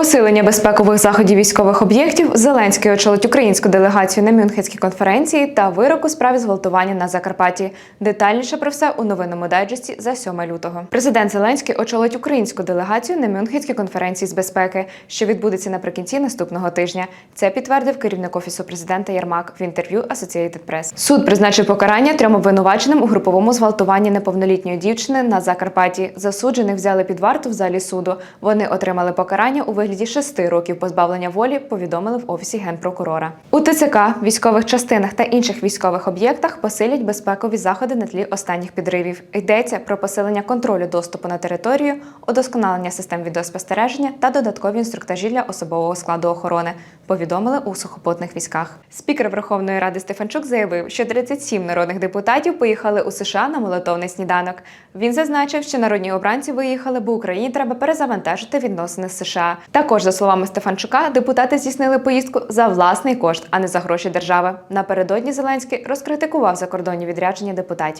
Посилення безпекових заходів військових об'єктів Зеленський очолить українську делегацію на Мюнхенській конференції та вирок у справі зґвалтування на Закарпатті. Детальніше про все у новинному дайджесті за 7 лютого. Президент Зеленський очолить українську делегацію на Мюнхенській конференції з безпеки, що відбудеться наприкінці наступного тижня. Це підтвердив керівник офісу президента Єрмак в інтерв'ю Associated Press. Суд призначив покарання трьом обвинуваченим у груповому зґвалтуванні неповнолітньої дівчини на Закарпатті. Засуджених взяли під варту в залі суду. Вони отримали покарання у вигляді шести років позбавлення волі. Повідомили в офісі генпрокурора. У ТЦК, військових частинах та інших військових об'єктах посилять безпекові заходи на тлі останніх підривів. Йдеться про посилення контролю доступу на територію, удосконалення систем відеоспостереження та додаткові інструктажі для особового складу охорони. Повідомили у сухопутних військах. Спікер Верховної Ради Стефанчук заявив, що 37 народних депутатів поїхали у США на молитовний сніданок. Він зазначив, що народні обранці виїхали, бо Україні треба перезавантажити відносини з США. Також, за словами Стефанчука, депутати здійснили поїздку за власний кошт, а не за гроші держави. Напередодні Зеленський розкритикував закордонні відрядження депутатів.